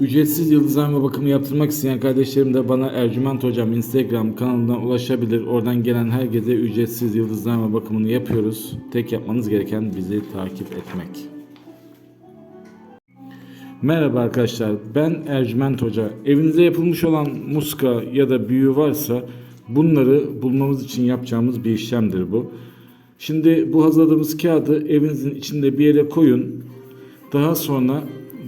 Ücretsiz yıldızlama bakımı yaptırmak isteyen kardeşlerim de bana Ercüment Hocam Instagram kanalından ulaşabilir. Oradan gelen herkese ücretsiz yıldızlama bakımını yapıyoruz. Tek yapmanız gereken bizi takip etmek. Merhaba arkadaşlar ben Ercüment Hoca. Evinize yapılmış olan muska ya da büyü varsa bunları bulmamız için yapacağımız bir işlemdir bu. Şimdi bu hazırladığımız kağıdı evinizin içinde bir yere koyun. Daha sonra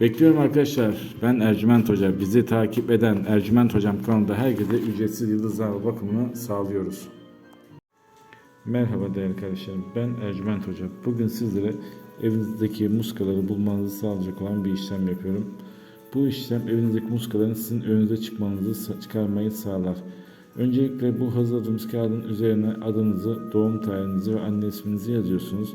Bekliyorum arkadaşlar. Ben Ercüment Hoca. Bizi takip eden Ercüment Hocam kanalında herkese ücretsiz yıldızlama bakımını sağlıyoruz. Merhaba değerli kardeşlerim. Ben Ercüment Hoca. Bugün sizlere evinizdeki muskaları bulmanızı sağlayacak olan bir işlem yapıyorum. Bu işlem evinizdeki muskaların sizin önünüze çıkmanızı çıkarmayı sağlar. Öncelikle bu hazırladığımız kağıdın üzerine adınızı, doğum tarihinizi ve anne isminizi yazıyorsunuz.